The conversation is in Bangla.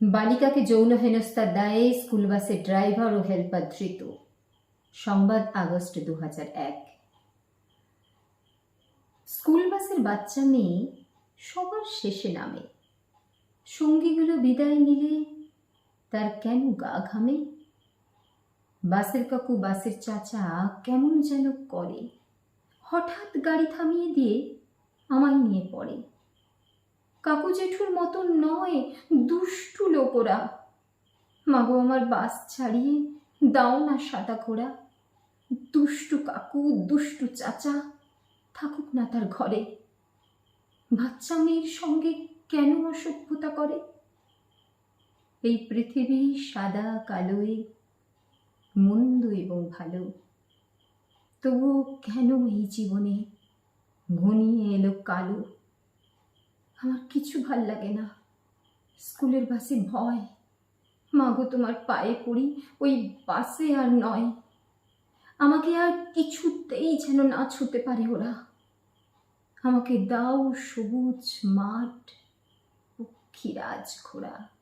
বালিকাকে যৌন হেনস্থার দায়ে স্কুল বাসের ড্রাইভার ও হেল্পার ধৃত। সংবাদ আগস্ট দু এক। স্কুল বাসের বাচ্চা মেয়ে সবার শেষে নামে। সঙ্গীগুলো বিদায় নিলে তার কেন গা ঘামে? বাসের কাকু বাসের চাচা কেমন যেন করে। হঠাৎ গাড়ি থামিয়ে দিয়ে আমায় নিয়ে পড়ে। কাকু জেঠুর মতন নয়, দুষ্টু লোক ওরা মাগো আমার বাস ছাড়িয়ে দাও না সাদা ঘোড়া। দুষ্টু কাকু, দুষ্টু চাচা, থাকুক না তার ঘরে। বাচ্চা মেয়ের সঙ্গে কেন অসভ্যতা করে? এই পৃথিবী সাদা কালোয় মন্দ এবং ভালো। তবুও কেন এই জীবনে ঘনিয়ে এলো কালো? আমার কিছু ভালো লাগে না। স্কুলের বাসে ভয়। মাগো, তোমার পায়ে পড়ি, ওই বাসে আর নয়। আমাকে আর কিছুতেই যেন না ছুতে পারে ওরা। আমাকে দাও সবুজ মাঠ পক্ষীরাজ ঘোড়া।